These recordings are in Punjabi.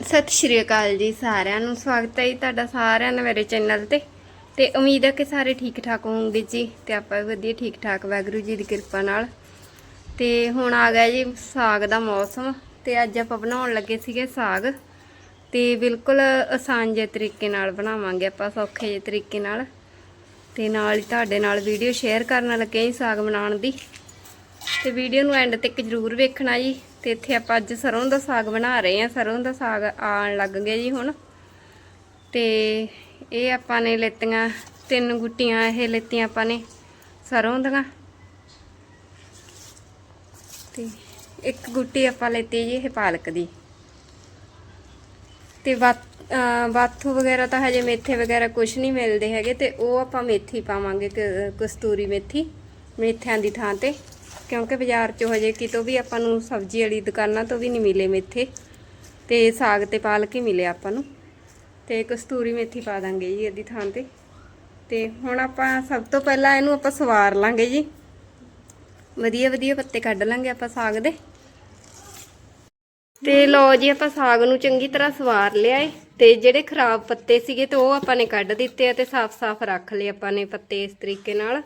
ਸਤਿ ਸ਼੍ਰੀ ਅਕਾਲ ਜੀ ਸਾਰਿਆਂ ਨੂੰ। ਸਵਾਗਤ ਹੈ ਜੀ ਤੁਹਾਡਾ ਸਾਰਿਆਂ ਦਾ ਮੇਰੇ ਚੈਨਲ ਤੇ। ਤੇ ਉਮੀਦ ਹੈ ਕਿ ਸਾਰੇ ਠੀਕ ਠਾਕ ਹੋਵੋਗੇ ਜੀ ਤੇ ਆਪਾਂ ਵੀ ਵਧੀਆ ਠੀਕ ਠਾਕ ਵਾਹਿਗੁਰੂ ਜੀ ਦੀ ਕਿਰਪਾ ਨਾਲ। ਤੇ ਹੁਣ ਆ ਗਿਆ ਜੀ ਸਾਗ ਦਾ ਮੌਸਮ ਤੇ ਅੱਜ ਆਪਾਂ ਬਣਾਉਣ ਲੱਗੇ ਸੀਗੇ ਸਾਗ। ਤੇ ਬਿਲਕੁਲ ਆਸਾਨ ਜਿਹੇ ਤਰੀਕੇ ਨਾਲ ਬਣਾਵਾਂਗੇ ਆਪਾਂ, ਸੌਖੇ ਜਿਹੇ ਤਰੀਕੇ ਨਾਲ। ਤੇ ਨਾਲ ਹੀ ਤੁਹਾਡੇ ਨਾਲ ਵੀਡੀਓ ਸ਼ੇਅਰ ਕਰਨ ਲੱਗੇ ਜੀ ਸਾਗ ਬਣਾਉਣ ਦੀ। ਤੇ ਵੀਡੀਓ ਨੂੰ ਐਂਡ ਤੱਕ ਜਰੂਰ ਵੇਖਣਾ ਜੀ। ਤੇ ਇੱਥੇ ਆਪਾਂ ਅੱਜ ਸਰੋਂ ਦਾ ਸਾਗ ਬਣਾ ਰਹੇ ਹਾਂ। ਸਰੋਂ ਦਾ ਸਾਗ ਆਣ ਲੱਗ ਗਿਆ ਜੀ ਹੁਣ। ਤੇ ਇਹ ਆਪਾਂ ਨੇ ਲੈਤੀਆਂ, ਤਿੰਨ ਗੁੱਟੀਆਂ ਇਹ ਲੈਤੀਆਂ ਆਪਾਂ ਨੇ ਸਰੋਂ ਦੀਆਂ। ਤੇ ਇੱਕ ਗੁੱਟੀ ਆਪਾਂ ਲੈਤੀ ਜੀ ਇਹ ਪਾਲਕ ਦੀ। ਤੇ ਬਾਤ- ਬਾਥੂ ਵਗੈਰਾ ਤਾਂ ਹਜੇ ਮੇਥੇ ਵਗੈਰਾ ਕੁਝ ਨਹੀਂ ਮਿਲਦੇ ਹੈਗੇ ਤੇ ਉਹ ਆਪਾਂ ਮੇਥੀ ਪਾਵਾਂਗੇ ਕ- ਕਸਤੂਰੀ ਮੇਥੀ, ਮੇਥਿਆਂ ਦੀ ਥਾਂ ਤੇ। ਕਿਉਂਕਿ ਬਾਜ਼ਾਰ ਚੋਂ ਹਜੇ ਕਿਤੋਂ ਵੀ ਆਪਾਂ ਨੂੰ ਸਬਜ਼ੀ ਵਾਲੀ ਦੁਕਾਨਾਂ ਤੋਂ ਵੀ ਨਹੀਂ ਮਿਲੇ ਮੇਥੇ। ਤੇ ਸਾਗ ਤੇ ਪਾਲਕ ਹੀ ਮਿਲੇ ਆਪਾਂ ਨੂੰ। ਤੇ ਕਸਤੂਰੀ ਮੇਥੀ ਪਾ ਦਾਂਗੇ ਜੀ ਇਹਦੀ ਥਾਂ ਤੇ। ਤੇ ਹੁਣ ਆਪਾਂ ਸਭ ਤੋਂ ਪਹਿਲਾਂ ਇਹਨੂੰ ਆਪਾਂ ਸਵਾਰ ਲਾਂਗੇ ਜੀ। ਵਧੀਆ ਵਧੀਆ ਪੱਤੇ ਕੱਢ ਲਾਂਗੇ ਆਪਾਂ ਸਾਗ ਦੇ। ਤੇ ਲਓ ਜੀ ਆਪਾਂ ਸਾਗ ਨੂੰ ਚੰਗੀ ਤਰ੍ਹਾਂ ਸਵਾਰ ਲਿਆ ਏ। ਤੇ ਜਿਹੜੇ ਖਰਾਬ ਪੱਤੇ ਸੀਗੇ ਤੇ ਉਹ ਆਪਾਂ ਨੇ ਕੱਢ ਦਿੱਤੇ ਆ ਤੇ ਸਾਫ਼-ਸਾਫ਼ ਰੱਖ ਲਏ ਆਪਾਂ ਨੇ ਪੱਤੇ ਇਸ ਤਰੀਕੇ ਨਾਲ।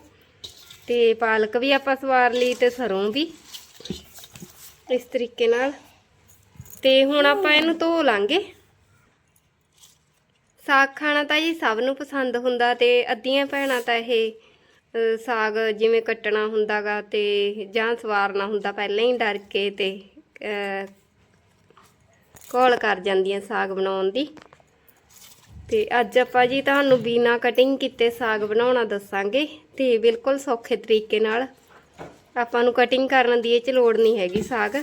ਤੇ ਪਾਲਕ ਵੀ ਆਪਾਂ ਸਵਾਰ ਲਈ ਤੇ ਸਰੋਂ ਵੀ। ਇਸ ਤਰੀਕੇ ਨਾਲ। ਤੇ ਹੁਣ ਆਪਾਂ ਇਹਨੂੰ ਧੋ ਲਾਂਗੇ। ਸਾਗ ਖਾਣਾ ਤਾਂ ਜੀ ਸਭ ਨੂੰ ਪਸੰਦ ਹੁੰਦਾ ਤੇ ਅੱਧੀਆਂ ਭੈਣਾਂ ਤਾਂ ਇਹ ਸਾਗ ਜਿਵੇਂ ਕੱਟਣਾ ਹੁੰਦਾਗਾ ਤੇ ਜਾਂ ਸਵਾਰਨਾ ਹੁੰਦਾ ਪਹਿਲਾਂ ਹੀ ਡਰ ਕੇ ਤੇ ਅ, ਕੋਲ ਕਰ ਜਾਂਦੀਆਂ ਸਾਗ ਬਣਾਉਣ ਦੀ। ਤੇ ਅੱਜ ਆਪਾਂ ਜੀ ਤੁਹਾਨੂੰ ਬਿਨਾ ਕਟਿੰਗ ਕੀਤੇ ਸਾਗ ਬਣਾਉਣਾ ਦੱਸਾਂਗੇ। ਤੇ ਬਿਲਕੁਲ ਸੌਖੇ ਤਰੀਕੇ ਨਾਲ ਆਪਾਂ ਨੂੰ ਕਟਿੰਗ ਕਰਨ ਦੀ ਇਹ ਚ ਲੋੜ ਨਹੀਂ ਹੈਗੀ ਸਾਗ।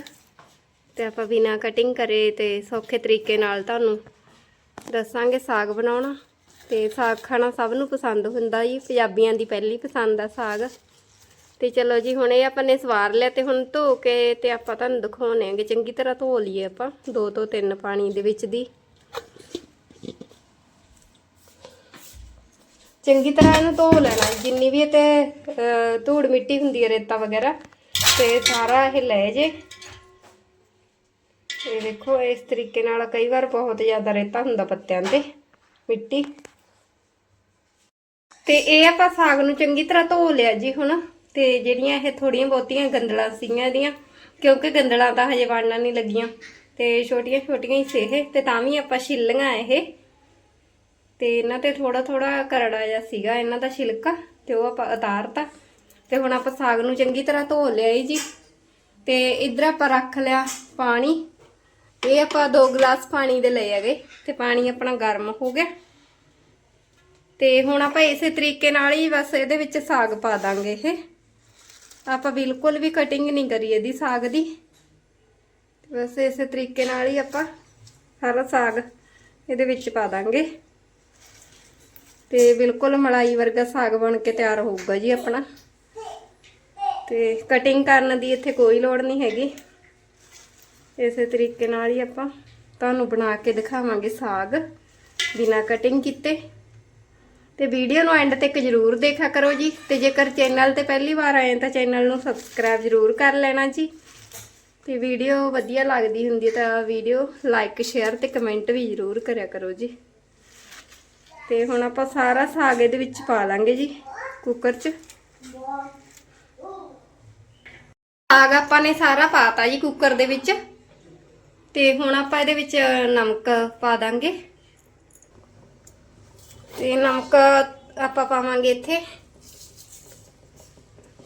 ਤੇ ਆਪਾਂ ਬਿਨਾ ਕਟਿੰਗ ਕਰੇ ਤੇ ਸੌਖੇ ਤਰੀਕੇ ਨਾਲ ਤੁਹਾਨੂੰ ਦੱਸਾਂਗੇ ਸਾਗ ਬਣਾਉਣਾ। ਤੇ ਸਾਗ ਖਾਣਾ ਸਭ ਨੂੰ ਪਸੰਦ ਹੁੰਦਾ ਜੀ, ਪੰਜਾਬੀਆਂ ਦੀ ਪਹਿਲੀ ਪਸੰਦ ਆ ਸਾਗ। ਤੇ ਚਲੋ ਜੀ, ਹੁਣ ਇਹ ਆਪਾਂ ਨੇ ਸਵਾਰ ਲਿਆ ਤੇ ਹੁਣ ਧੋ ਕੇ ਤੇ ਆਪਾਂ ਤੁਹਾਨੂੰ ਦਿਖਾਉਣੇ ਆਂਗੇ। ਚੰਗੀ ਤਰ੍ਹਾਂ ਧੋ ਲਈਏ ਆਪਾਂ, ਦੋ ਤੋਂ ਤਿੰਨ ਪਾਣੀ ਦੇ ਵਿੱਚ ਦੀ। ਚੰਗੀ ਤਰ੍ਹਾਂ ਇਹਨੂੰ ਧੋ ਲੈਣਾ। ਜਿੰਨੀ ਵੀ ਇਹ ਤੇ ਅਹ, ਧੂੜ ਮਿੱਟੀ ਹੁੰਦੀ ਹੈ ਰੇਤਾ ਵਗੈਰਾ ਤੇ ਸਾਰਾ ਇਹ ਲੈ ਜੇ। ਇਹ ਦੇਖੋ ਇਸ ਤਰੀਕੇ ਨਾਲ ਕਈ ਵਾਰ ਬਹੁਤ ਜ਼ਿਆਦਾ ਰੇਤਾ ਹੁੰਦਾ ਪੱਤਿਆਂ ਤੇ ਮਿੱਟੀ। ਤੇ ਇਹ ਆਪਾਂ ਸਾਗ ਨੂੰ ਚੰਗੀ ਤਰ੍ਹਾਂ ਧੋ ਲਿਆ ਜੀ ਹੁਣ। ਤੇ ਜਿਹੜੀਆਂ ਇਹ ਥੋੜੀਆਂ ਬਹੁਤੀਆਂ ਗੰਦਲਾਂ ਸੀਗੀਆਂ ਇਹਦੀਆਂ ਕਿਉਂਕਿ ਗੰਦਲਾਂ ਤਾਂ ਹਜੇ ਵੜਨਾ ਨਹੀਂ ਲੱਗੀਆਂ। ਤੇ ਛੋਟੀਆਂ ਛੋਟੀਆਂ ਹੀ ਸੀ ਇਹ ਤੇ ਤਾਂ ਵੀ ਆਪਾਂ ਛਿੱਲੀਆਂ ਇਹ। ਤੇ ਇਹਨਾਂ ਤੇ ਥੋੜਾ ਥੋੜਾ ਕਰੜਾ ਜਿਹਾ ਸੀਗਾ, ਇਹਨਾਂ ਦਾ ਛਿਲਕਾ ਤੇ ਉਹ ਆਪਾਂ ਉਤਾਰਤਾ। ਤੇ ਹੁਣ ਆਪਾਂ ਸਾਗ ਨੂੰ ਚੰਗੀ ਤਰ੍ਹਾਂ ਧੋ ਲਿਆ ਈ ਜੀ। ਤੇ ਇਧਰ ਆਪਾਂ ਰੱਖ ਲਿਆ ਪਾਣੀ। ਇਹ ਆਪਾਂ 2 ਗਲਾਸ ਪਾਣੀ ਦੇ ਲਏ ਹੈਗੇ, ਤੇ ਪਾਣੀ ਆਪਣਾ ਗਰਮ ਹੋ ਗਿਆ। ਤੇ ਹੁਣ ਆਪਾਂ ਇਸੇ ਤਰੀਕੇ ਨਾਲ ਹੀ ਬਸ ਇਹਦੇ ਵਿੱਚ ਸਾਗ ਪਾ ਦਾਂਗੇ ਇਹ। ਆਪਾਂ ਬਿਲਕੁਲ ਵੀ ਕਟਿੰਗ ਨਹੀਂ ਕਰੀ ਇਹਦੀ ਸਾਗ ਦੀ। ਬਸ ਇਸੇ ਤਰੀਕੇ ਨਾਲ ਹੀ ਆਪਾਂ ਸਾਰਾ ਸਾਗ ਇਹਦੇ ਵਿੱਚ ਪਾ ਦਾਂਗੇ। ਤੇ ਬਿਲਕੁਲ ਮਲਾਈ ਵਰਗਾ ਸਾਗ ਬਣ ਕੇ ਤਿਆਰ ਹੋਊਗਾ ਜੀ ਆਪਣਾ। ਤੇ ਕਟਿੰਗ ਕਰਨ ਦੀ ਇੱਥੇ ਕੋਈ ਲੋੜ ਨਹੀਂ ਹੈਗੀ। ਇਸੇ ਤਰੀਕੇ ਨਾਲ ਹੀ ਆਪਾਂ ਤੁਹਾਨੂੰ ਬਣਾ ਕੇ ਦਿਖਾਵਾਂਗੇ ਸਾਗ ਬਿਨਾ ਕਟਿੰਗ ਕੀਤੇ। ਤੇ ਵੀਡੀਓ ਨੂੰ ਐਂਡ ਤੱਕ ਜਰੂਰ ਦੇਖਿਆ ਕਰੋ ਜੀ। ਤੇ ਜੇਕਰ ਚੈਨਲ ਤੇ ਪਹਿਲੀ ਵਾਰ ਆਏ ਤਾਂ ਚੈਨਲ ਨੂੰ ਸਬਸਕ੍ਰਾਈਬ ਜਰੂਰ ਕਰ ਲੈਣਾ ਜੀ। ਤੇ ਵੀਡੀਓ ਵਧੀਆ ਲੱਗਦੀ ਹੁੰਦੀ ਤਾਂ ਵੀਡੀਓ ਲਾਈਕ ਸ਼ੇਅਰ ਤੇ ਕਮੈਂਟ ਵੀ ਜਰੂਰ ਕਰਿਆ ਕਰੋ ਜੀ। ਤੇ ਹੁਣ ਆਪਾਂ ਸਾਰਾ ਸਾਗ ਇਹਦੇ ਵਿੱਚ ਪਾ ਲਾਂਗੇ ਜੀ ਕੁੱਕਰ 'ਚ। ਸਾਗ ਆਪਾਂ ਨੇ ਸਾਰਾ ਪਾਤਾ ਜੀ ਕੁੱਕਰ ਦੇ ਵਿੱਚ। ਤੇ ਹੁਣ ਆਪਾਂ ਇਹਦੇ ਵਿੱਚ ਨਮਕ ਪਾ ਦਾਂਗੇ। ਤੇ ਨਮਕ ਆਪਾਂ ਪਾਵਾਂਗੇ ਇੱਥੇ।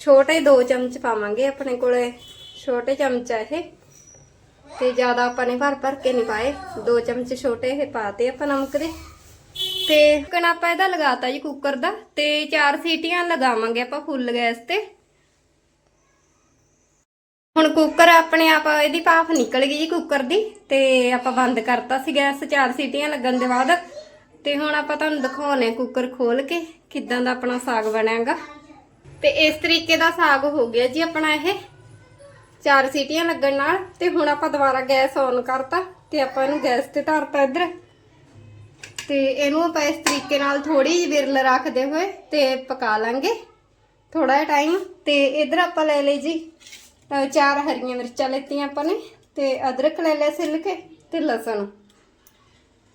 ਛੋਟੇ 2 ਚਮਚ ਪਾਵਾਂਗੇ ਆਪਣੇ ਕੋਲੇ, ਛੋਟੇ ਚਮਚ ਆ ਇਹ। ਤੇ ਜ਼ਿਆਦਾ ਆਪਾਂ ਨੇ ਭਰ ਭਰ ਕੇ ਨਹੀਂ ਪਾਏ। 2 ਚਮਚ ਛੋਟੇ ਇਹ ਪਾਤੇ ਆਪਾਂ ਨਮਕ ਦੇ। ਤੇ ਕਣ ਆਪਾਂ ਇਹਦਾ ਲਗਾਤਾ ਜੀ ਕੁੱਕਰ ਦਾ ਤੇ ਚਾਰ ਸੀਟੀਆਂ ਲਗਾਵਾਂਗੇ ਆਪਾਂ ਫੁੱਲ ਗੈਸ ਤੇ। ਹੁਣ ਕੁੱਕਰ ਆਪਣੇ ਆਪ, ਇਹਦੀ ਭਾਫ ਨਿਕਲ ਗਈ ਜੀ ਕੁੱਕਰ ਦੀ ਤੇ ਆਪਾਂ ਬੰਦ ਕਰਤਾ ਸੀ ਗੈਸ ਚਾਰ ਸੀਟੀਆਂ ਲੱਗਣ ਦੇ ਬਾਅਦ। ਤੇ ਹੁਣ ਆਪਾਂ ਤੁਹਾਨੂੰ ਦਿਖਾਉਣੇ ਕੁੱਕਰ ਖੋਲ ਕੇ ਕਿੱਦਾਂ ਦਾ ਆਪਣਾ ਸਾਗ ਬਣਾਗਾ ਤੇ ਇਸ ਤਰੀਕੇ ਦਾ ਸਾਗ ਹੋ ਗਿਆ ਜੀ ਆਪਣਾ ਇਹ। ਚਾਰ ਸੀਟੀਆਂ ਲੱਗਣ ਨਾਲ ਤੇ ਹੁਣ ਆਪਾਂ ਦੁਬਾਰਾ ਗੈਸ ਔਨ ਕਰਤਾ ਤੇ ਆਪਾਂ ਇਹਨੂੰ ਗੈਸ ਤੇ ਧਰਤਾ ਇੱਧਰ। ਤੇ ਇਹਨੂੰ ਆਪਾਂ ਇਸ ਤਰੀਕੇ ਨਾਲ ਥੋੜੀ ਜਿਹੀ ਵਿਰਲ ਰੱਖਦੇ ਹੋਏ ਤੇ ਪਕਾ ਲਾਂਗੇ। ਥੋੜਾ ਜਿਹਾ ਟਾਈਮ ਤੇ ਇਧਰ ਆਪਾਂ ਲੈ ਲਈ ਜੀ ਚਾਰ ਹਰੀਆਂ ਮਿਰਚਾਂ ਲੈਤੀਆਂ ਆਪਾਂ ਨੇ ਤੇ ਅਦਰਕ ਲੈ ਲਿਆ ਛਿੱਲ ਕੇ ਤੇ ਲਸਣ।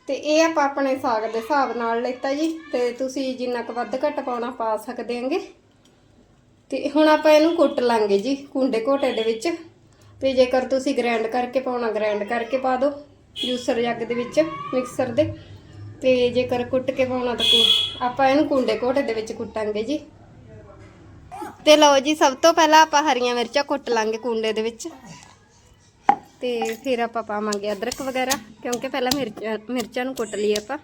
ਤੇ ਇਹ ਆਪਾਂ ਆਪਣੇ ਸਾਗ ਦੇ ਹਿਸਾਬ ਨਾਲ ਲੈਤਾ ਜੀ ਤੇ ਤੁਸੀਂ ਜਿੰਨਾ ਕੁ ਵੱਧ ਘੱਟ ਪਾਉਣਾ ਪਾ ਸਕਦੇ ਆਂਗੇ ਤੇ ਹੁਣ ਆਪਾਂ ਇਹਨੂੰ ਕੁੱਟ ਲਾਂਗੇ ਜੀ ਕੁੰਡੇ ਘੋਟੇ ਦੇ ਵਿੱਚ। ਤੇ ਜੇਕਰ ਤੁਸੀਂ ਗ੍ਰਾਈਂਡ ਕਰਕੇ ਪਾਉਣਾ ਗ੍ਰਾਈਂਡ ਕਰਕੇ ਪਾ ਦਿਓ ਜੂਸਰ ਜੱਗ ਦੇ ਵਿੱਚ ਮਿਕਸਰ ਦੇ। ਤੇ ਜੇਕਰ ਕੁੱਟ ਕੇ ਪਾਉਣਾ ਤਾਂ ਕੁ- ਆਪਾਂ ਇਹਨੂੰ ਕੁੰਡੇ ਘੋਟੇ ਦੇ ਵਿੱਚ ਕੁੱਟਾਂਗੇ ਜੀ। ਤੇ ਲਓ ਜੀ, ਸਭ ਤੋਂ ਪਹਿਲਾਂ ਆਪਾਂ ਹਰੀਆਂ ਮਿਰਚਾਂ ਕੁੱਟ ਲਾਂਗੇ ਕੁੰਡੇ ਦੇ ਵਿੱਚ। ਤੇ ਫਿਰ ਆਪਾਂ ਪਾਵਾਂਗੇ ਅਦਰਕ ਵਗੈਰਾ, ਕਿਉਂਕਿ ਪਹਿਲਾਂ ਮਿਰਚਾਂ ਮਿਰਚਾਂ ਨੂੰ ਕੁੱਟ ਲਈਏ ਆਪਾਂ।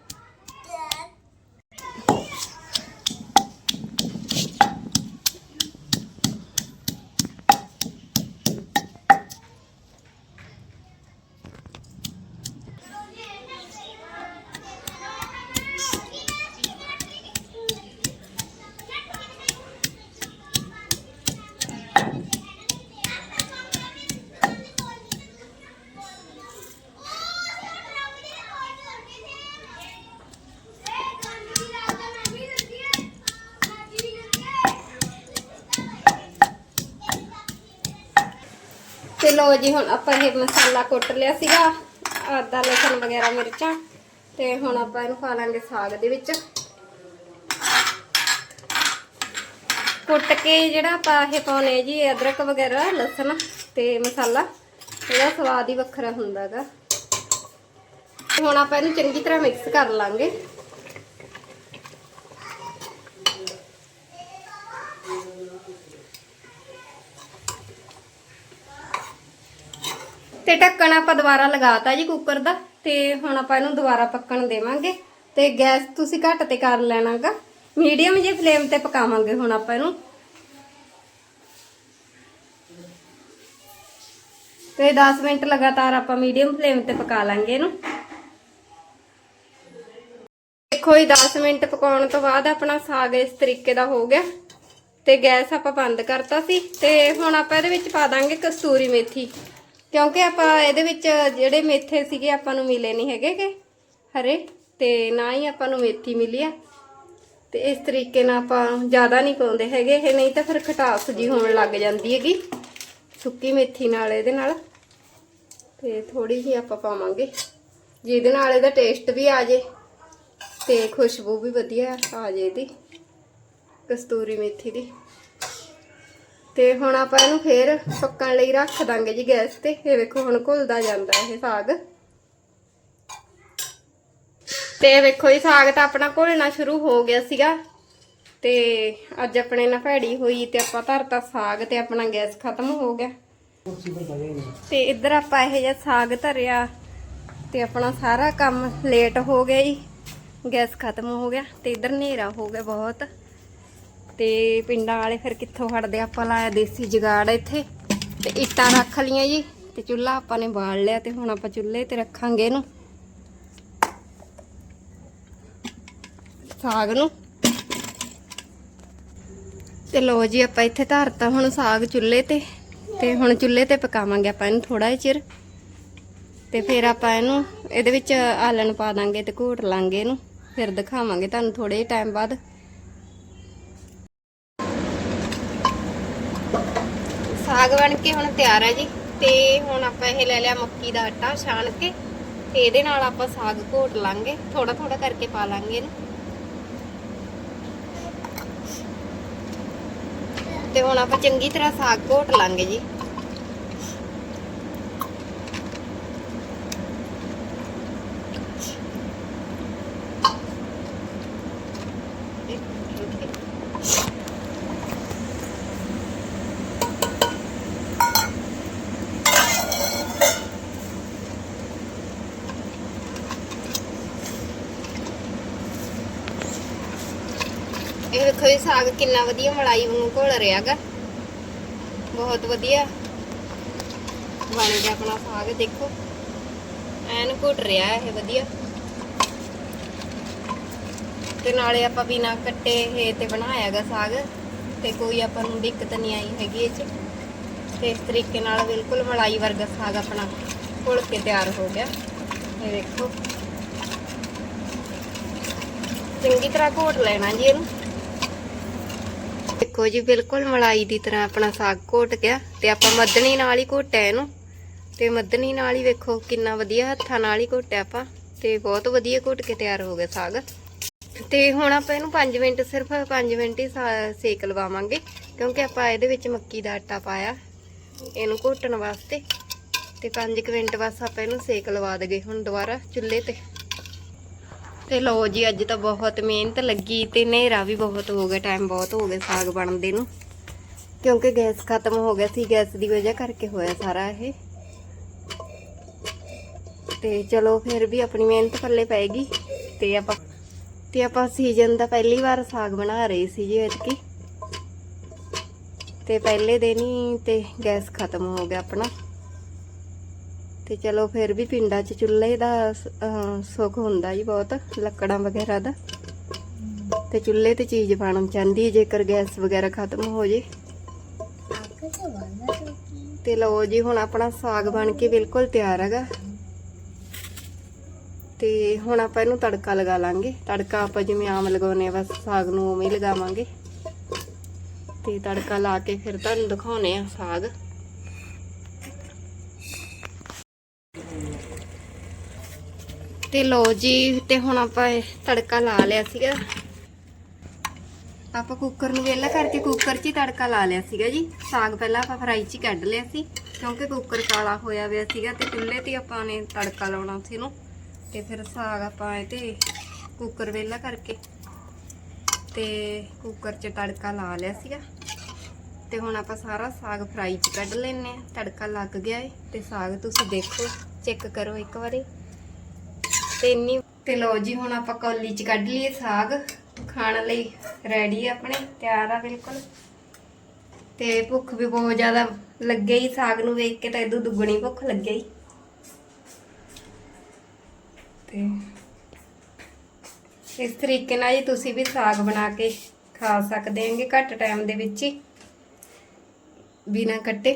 ਤੇ ਲਓ ਜੀ, ਹੁਣ ਆਪਾਂ ਇਹ ਮਸਾਲਾ ਕੁੱਟ ਲਿਆ ਸੀਗਾ ਆਦਾ ਲਸਣ ਵਗੈਰਾ ਮਿਰਚਾਂ, ਤੇ ਹੁਣ ਆਪਾਂ ਇਹਨੂੰ ਪਾ ਲਾਂਗੇ ਸਾਗ ਦੇ ਵਿੱਚ। ਕੁੱਟ ਕੇ ਜਿਹੜਾ ਆਪਾਂ ਇਹ ਪਾਉਨੇ ਜੀ ਅਦਰਕ ਵਗੈਰਾ, ਲਸਣ ਤੇ ਮਸਾਲਾ, ਇਹਦਾ ਸਵਾਦ ਹੀ ਵੱਖਰਾ ਹੁੰਦਾਗਾ ਹੁਣ ਆਪਾਂ ਇਹਨੂੰ ਚੰਗੀ ਤਰ੍ਹਾਂ ਮਿਕਸ ਕਰ ਲਾਂਗੇ। ਤੇ ਢੱਕਣ ਆਪਾਂ ਦੁਬਾਰਾ ਲਗਾਤਾ ਜੀ ਕੁੱਕਰ ਦਾ ਤੇ ਹੁਣ ਆਪਾਂ ਇਹਨੂੰ ਦੁਬਾਰਾ ਪੱਕਣ ਦੇਵਾਂਗੇ ਤੇ ਗੈਸ ਤੁਸੀਂ ਘੱਟ ਤੇ ਕਰ ਲੈਣਾਗਾ। ਮੀਡੀਅਮ ਜਿਹੀ ਫਲੇਮ ਤੇ ਪਕਾਵਾਂਗੇ ਹੁਣ ਆਪਾਂ ਇਹਨੂੰ। ਤੇ 10 ਮਿੰਟ ਲਗਾਤਾਰ ਆਪਾਂ ਮੀਡੀਅਮ ਫਲੇਮ ਤੇ ਪਕਾ ਲਾਂਗੇ ਇਹਨੂੰ। ਦੇਖੋ ਇਹ 10 ਮਿੰਟ ਪਕਾਉਣ ਤੋਂ ਬਾਅਦ ਆਪਣਾ ਸਾਗ ਇਸ ਤਰੀਕੇ ਦਾ ਹੋ ਗਿਆ। ਤੇ ਗੈਸ ਆਪਾਂ ਬੰਦ ਕਰਤਾ ਸੀ ਤੇ ਹੁਣ ਆਪਾਂ ਇਹਦੇ ਵਿੱਚ ਪਾ ਦਾਂਗੇ ਕਸਤੂਰੀ ਮੇਥੀ। ਕਿਉਂਕਿ ਆਪਾਂ ਇਹਦੇ ਵਿੱਚ ਜਿਹੜੇ ਮੇਥੇ ਸੀਗੇ ਆਪਾਂ ਨੂੰ ਮਿਲੇ ਨਹੀਂ ਹੈਗੇ ਹਰੇ, ਤੇ ਨਾ ਹੀ ਆਪਾਂ ਨੂੰ ਮੇਥੀ ਮਿਲੀ ਆ। ਤੇ ਇਸ ਤਰੀਕੇ ਨਾਲ ਆਪਾਂ ਜ਼ਿਆਦਾ ਨਹੀਂ ਪਾਉਂਦੇ ਹੈਗੇ, ਇਹ ਨਹੀਂ ਤਾਂ ਫਿਰ ਖਟਾਸ ਜੀ ਹੋਣ ਲੱਗ ਜਾਂਦੀ ਹੈਗੀ, ਸੁੱਕੀ ਮੇਥੀ ਨਾਲ ਇਹਦੇ ਨਾਲ। ਤੇ ਥੋੜੀ ਜਿਹੀ ਆਪਾਂ ਪਾਵਾਂਗੇ, ਜਿਹਦੇ ਨਾਲ ਇਹਦਾ ਟੇਸਟ ਵੀ ਆ ਜੇ, ਤੇ ਖੁਸ਼ਬੂ ਵੀ ਵਧੀਆ ਆ ਜੇ ਇਹਦੀ, ਕਸਤੂਰੀ ਮੇਥੀ ਦੀ। ਤੇ ਹੁਣ ਆਪਾਂ ਇਹਨੂੰ ਫੇਰ ਪੱਕਣ ਲਈ ਰੱਖ ਦਾਂਗੇ ਜੀ ਗੈਸ ਤੇ। ਇਹ ਵੇਖੋ ਹੁਣ ਘੁਲਦਾ ਜਾਂਦਾ ਇਹ ਸਾਗ। ਤੇ ਇਹ ਵੇਖੋ ਇਹ ਸਾਗ ਤਾਂ ਆਪਣਾ ਘੁਲਣਾ ਸ਼ੁਰੂ ਹੋ ਗਿਆ ਸੀਗਾ। ਤੇ ਅੱਜ ਆਪਣੇ ਨਾਲ ਭੈੜੀ ਹੋਈ ਤੇ ਆਪਾਂ ਧਰਤਾ ਸਾਗ ਤੇ ਆਪਣਾ ਗੈਸ ਖਤਮ ਹੋ ਗਿਆ। ਤੇ ਇੱਧਰ ਆਪਾਂ ਇਹ ਜਿਹਾ ਸਾਗ ਧਰਿਆ ਤੇ ਆਪਣਾ ਸਾਰਾ ਕੰਮ ਲੇਟ ਹੋ ਗਿਆ ਜੀ। ਗੈਸ ਖਤਮ ਹੋ ਗਿਆ ਤੇ ਇੱਧਰ ਹਨੇਰਾ ਹੋ ਗਿਆ ਬਹੁਤ। ਤੇ ਪਿੰਡਾਂ ਵਾਲੇ ਫਿਰ ਕਿੱਥੋਂ ਹਟਦੇ ਆਪਾਂ ਲਾਇਆ ਦੇਸੀ ਜਗਾੜ ਇੱਥੇ। ਤੇ ਇੱਟਾਂ ਰੱਖ ਲੀਆਂ ਜੀ। ਤੇ ਚੁੱਲ੍ਹਾ ਆਪਾਂ ਨੇ ਬਾਲ ਲਿਆ ਤੇ ਹੁਣ ਆਪਾਂ ਚੁੱਲ੍ਹੇ ਤੇ ਰੱਖਾਂਗੇ ਇਹਨੂੰ। ਸਾਗ ਨੂੰ। ਤੇ ਲੋ ਜੀ, ਆਪਾਂ ਇੱਥੇ ਧਰਤਾ ਹੁਣ ਸਾਗ ਚੁੱਲ੍ਹੇ ਤੇ। ਤੇ ਹੁਣ ਚੁੱਲ੍ਹੇ ਤੇ ਪਕਾਵਾਂਗੇ ਆਪਾਂ ਇਹਨੂੰ ਥੋੜਾ ਜਿਹਾ ਚਿਰ। ਤੇ ਫਿਰ ਆਪਾਂ ਇਹਨੂੰ, ਇਹਦੇ ਵਿੱਚ ਆਲਣ ਪਾ ਦਾਂਗੇ ਤੇ ਘੋਟ ਲਾਂਗੇ ਇਹਨੂੰ। ਫਿਰ ਦਿਖਾਵਾਂਗੇ ਤੁਹਾਨੂੰ ਥੋੜੇ ਜਿਹੇ ਟਾਈਮ ਬਾਅਦ। ਸਾਗ ਬਣ ਕੇ ਹੁਣ ਤਿਆਰ ਹੈ ਜੀ। ਤੇ ਹੁਣ ਆਪਾਂ ਇਹ ਲੈ ਲਿਆ ਮੱਕੀ ਦਾ ਆਟਾ ਛਾਣ ਕੇ। ਤੇ ਇਹਦੇ ਨਾਲ ਆਪਾਂ ਸਾਗ ਘੋਟ ਲਾਂਗੇ। ਥੋੜਾ ਥੋੜਾ ਕਰਕੇ ਪਾ ਲਾਂਗੇ ਇਹਨੂੰ। ਤੇ ਹੁਣ ਆਪਾਂ ਚੰਗੀ ਤਰ੍ਹਾਂ ਸਾਗ ਘੋਟ ਲਾਂਗੇ ਜੀ। ਇਹ ਵੇਖੋ ਇਹ ਸਾਗ ਕਿੰਨਾ ਵਧੀਆ ਮਲਾਈ ਵਾਂਗੂ ਘੁਲ ਰਿਹਾਗਾ। ਬਹੁਤ ਵਧੀਆ। ਬਣ ਗਿਆ ਆਪਣਾ ਸਾਗ, ਦੇਖੋ। ਐਨ ਘੁੱਟ ਰਿਹਾ ਇਹ ਵਧੀਆ। ਤੇ ਨਾਲੇ ਆਪਾਂ ਬਿਨਾ ਕੱਟੇ ਇਹ ਤੇ ਬਣਾਇਆਗਾ ਸਾਗ। ਤੇ ਕੋਈ ਆਪਾਂ ਨੂੰ ਦਿੱਕਤ ਨਹੀਂ ਆਈ ਹੈਗੀ ਇਹ ਚ। ਤੇ ਇਸ ਤਰੀਕੇ ਨਾਲ ਬਿਲਕੁਲ ਮਲਾਈ ਵਰਗਾ ਸਾਗ ਆਪਣਾ ਘੁਲ ਕੇ ਤਿਆਰ ਹੋ ਗਿਆ। ਇਹ ਦੇਖੋ ਚੰਗੀ ਤਰ੍ਹਾਂ ਘੋਟ ਲੈਣਾ ਜੀ ਇਹਨੂੰ। ਦੇਖੋ ਜੀ, ਬਿਲਕੁਲ ਮਲਾਈ ਦੀ ਤਰ੍ਹਾਂ ਆਪਣਾ ਸਾਗ ਘੋਟ ਗਿਆ ਤੇ ਆਪਾਂ ਮੱਧਣੀ ਨਾਲ ਹੀ ਘੋਟਿਆ ਇਹਨੂੰ। ਤੇ ਮੱਧਣੀ ਨਾਲ ਹੀ ਵੇਖੋ ਕਿੰਨਾ ਵਧੀਆ ਹੱਥਾਂ ਨਾਲ ਹੀ ਘੋਟਿਆ ਆਪਾਂ। ਤੇ ਬਹੁਤ ਵਧੀਆ ਘੁੱਟ ਕੇ ਤਿਆਰ ਹੋ ਗਿਆ ਸਾਗ। ਤੇ ਹੁਣ ਆਪਾਂ ਇਹਨੂੰ 5 ਮਿੰਟ, ਸਿਰਫ 5 ਮਿੰਟ ਹੀ ਸਾ- ਸੇਕ ਲਵਾਵਾਂਗੇ, ਕਿਉਂਕਿ ਆਪਾਂ ਇਹਦੇ ਵਿੱਚ ਮੱਕੀ ਦਾ ਆਟਾ ਪਾਇਆ ਇਹਨੂੰ ਘੋਟਣ ਵਾਸਤੇ। ਤੇ 5 ਮਿੰਟ ਬਸ ਆਪਾਂ ਇਹਨੂੰ ਸੇਕ ਲਵਾ ਦਗੇ ਹੁਣ ਦੁਬਾਰਾ ਚੁੱਲ੍ਹੇ ਤੇ। ਤੇ ਲਓ ਜੀ, ਅੱਜ ਤਾਂ ਬਹੁਤ ਮਿਹਨਤ ਲੱਗੀ ਤੇ ਹਨੇਰਾ ਵੀ ਬਹੁਤ ਹੋ ਗਿਆ ਟਾਈਮ ਬਹੁਤ ਹੋ ਗਿਆ ਸਾਗ ਬਣਦੇ ਨੂੰ। ਕਿਉਂਕਿ ਗੈਸ ਖਤਮ ਹੋ ਗਿਆ ਸੀ, ਗੈਸ ਦੀ ਵਜ੍ਹਾ ਕਰਕੇ ਹੋਇਆ ਸਾਰਾ ਇਹ। ਤੇ ਚਲੋ ਫਿਰ ਵੀ ਆਪਣੀ ਮਿਹਨਤ ਪੱਲੇ ਪਏਗੀ ਤੇ ਆਪਾਂ ਤੇ ਆਪਾਂ ਸੀਜ਼ਨ ਦਾ ਪਹਿਲੀ ਵਾਰ ਸਾਗ ਬਣਾ ਰਹੇ ਸੀ ਜੀ ਐਤਕੀ। ਤੇ ਪਹਿਲੇ ਦਿਨ ਹੀ ਤੇ ਗੈਸ ਖਤਮ ਹੋ ਗਿਆ ਆਪਣਾ। ਤੇ ਚਲੋ ਫਿਰ ਵੀ ਪਿੰਡਾਂ 'ਚ ਚੁੱਲ੍ਹੇ ਦਾ ਸੁੱਖ ਹੁੰਦਾ ਜੀ ਬਹੁਤ, ਲੱਕੜਾਂ ਵਗੈਰਾ ਦਾ। ਤੇ ਚੁੱਲ੍ਹੇ ਤੇ ਚੀਜ਼ ਬਣ ਚਾਹੁੰਦੀ ਜੇਕਰ ਗੈਸ ਵਗੈਰਾ ਖਤਮ ਹੋ ਜੇ। ਤੇ ਲਓ ਜੀ, ਹੁਣ ਆਪਣਾ ਸਾਗ ਬਣ ਕੇ ਬਿਲਕੁਲ ਤਿਆਰ ਹੈਗਾ। ਤੇ ਹੁਣ ਆਪਾਂ ਇਹਨੂੰ ਤੜਕਾ ਲਗਾ ਲਾਂਗੇ। ਤੜਕਾ ਆਪਾਂ ਜਿਵੇਂ ਆਮ ਲਗਾਉਨੇ ਆ ਬਸ ਸਾਗ ਨੂੰ ਉਵੇਂ ਹੀ ਲਗਾਵਾਂਗੇ। ਤੇ ਤੜਕਾ ਲਾ ਕੇ ਫਿਰ ਤੁਹਾਨੂੰ ਦਿਖਾਉਨੇ ਆ ਸਾਗ। ਤੇ ਲਓ ਜੀ, ਤੇ ਹੁਣ ਆਪਾਂ ਇਹ ਤੜਕਾ ਲਾ ਲਿਆ ਸੀਗਾ। ਆਪਾਂ ਕੁੱਕਰ ਨੂੰ ਵੇਲਾ ਕਰਕੇ ਕੁੱਕਰ 'ਚ ਹੀ ਤੜਕਾ ਲਾ ਲਿਆ ਸੀਗਾ ਜੀ। ਸਾਗ ਪਹਿਲਾਂ ਆਪਾਂ ਫਰਾਈ 'ਚ ਹੀ ਕੱਢ ਲਿਆ ਸੀ, ਕਿਉਂਕਿ ਕੁੱਕਰ ਕਾਲਾ ਹੋਇਆ ਹੋਇਆ ਸੀਗਾ ਤੇ ਚੁੱਲ੍ਹੇ ਤੇ ਆਪਾਂ ਨੇ ਤੜਕਾ ਲਾਉਣਾ ਸੀ ਇਹਨੂੰ। ਤੇ ਫਿਰ ਸਾਗ ਆਪਾਂ ਇਹ ਤੇ ਕੁੱਕਰ ਵੇਲਾ ਕਰਕੇ ਤੇ ਕੁੱਕਰ 'ਚ ਤੜਕਾ ਲਾ ਲਿਆ ਸੀਗਾ। ਤੇ ਹੁਣ ਆਪਾਂ ਸਾਰਾ ਸਾਗ ਫਰਾਈ 'ਚ ਕੱਢ ਲੈਨੇ ਆ ਤੜਕਾ ਲੱਗ ਗਿਆ ਏ, ਤੇ ਸਾਗ ਤੁਸੀਂ ਦੇਖੋ ਚੈੱਕ ਕਰੋ ਇੱਕ ਵਾਰੀ। ਤੇ ਇੰਨੀ ਤੇ ਲਓ ਜੀ, ਹੁਣ ਆਪਾਂ ਕੌਲੀ 'ਚ ਕੱਢ ਲਈਏ ਸਾਗ। ਖਾਣ ਲਈ ਰੈਡੀ ਆ ਆਪਣੇ, ਤਿਆਰ ਆ ਬਿਲਕੁਲ। ਤੇ ਭੁੱਖ ਵੀ ਬਹੁਤ ਜ਼ਿਆਦਾ ਲੱਗੇ ਹੀ ਸਾਗ ਨੂੰ ਵੇਖ ਕੇ, ਤਾਂ ਇਦੋਂ ਦੁੱਗਣੀ ਭੁੱਖ ਲੱਗੇ ਹੀ ਤੇ ਇਸ ਤਰੀਕੇ ਨਾਲ ਜੀ ਤੁਸੀਂ ਵੀ ਸਾਗ ਬਣਾ ਕੇ ਖਾ ਸਕਦੇ ਹੋਗੇ ਘੱਟ ਟਾਈਮ ਦੇ ਵਿੱਚ ਹੀ, ਬਿਨਾ ਕੱਟੇ।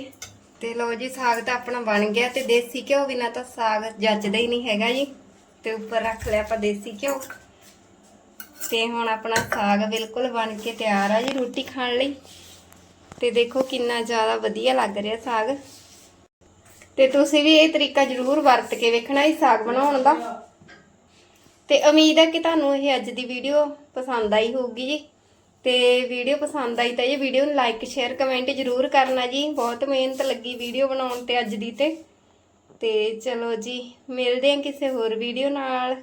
ਤੇ ਲਓ ਜੀ, ਸਾਗ ਤਾਂ ਆਪਣਾ ਬਣ ਗਿਆ ਤੇ ਦੇਸੀ ਘਿਓ ਬਿਨਾ ਤਾਂ ਸਾਗ ਜੱਜਦਾ ਹੀ ਨਹੀਂ ਹੈਗਾ ਜੀ। ਤੇ ਉੱਪਰ ਰੱਖ ਲਿਆ ਆਪਾਂ ਦੇਸੀ ਘਿਓ। ਤੇ ਹੁਣ ਆਪਣਾ ਸਾਗ ਬਿਲਕੁਲ ਬਣ ਕੇ ਤਿਆਰ ਆ ਜੀ ਰੋਟੀ ਖਾਣ ਲਈ। ਤੇ ਦੇਖੋ ਕਿੰਨਾ ਜ਼ਿਆਦਾ ਵਧੀਆ ਲੱਗ ਰਿਹਾ ਸਾਗ। ਤੇ ਤੁਸੀਂ ਵੀ ਇਹ ਤਰੀਕਾ ਜ਼ਰੂਰ ਵਰਤ ਕੇ ਵੇਖਣਾ ਹੀ ਸਾਗ ਬਣਾਉਣ ਦਾ। ਤੇ ਉਮੀਦ ਹੈ ਕਿ ਤੁਹਾਨੂੰ ਇਹ ਅੱਜ ਦੀ ਵੀਡੀਓ ਪਸੰਦ ਆਈ ਹੋਊਗੀ ਜੀ। ਤੇ ਵੀਡੀਓ ਪਸੰਦ ਆਈ ਤਾਂ ਇਹ ਵੀਡੀਓ ਨੂੰ ਲਾਈਕ ਸ਼ੇਅਰ ਕਮੈਂਟ ਜ਼ਰੂਰ ਕਰਨਾ ਜੀ। ਬਹੁਤ ਮਿਹਨਤ ਲੱਗੀ ਵੀਡੀਓ ਬਣਾਉਣ ਤੇ ਅੱਜ ਦੀ ਤੇ। ਤੇ ਚਲੋ ਜੀ ਮਿਲਦੇ ਹਾਂ ਕਿਸੇ ਹੋਰ ਵੀਡੀਓ ਨਾਲ।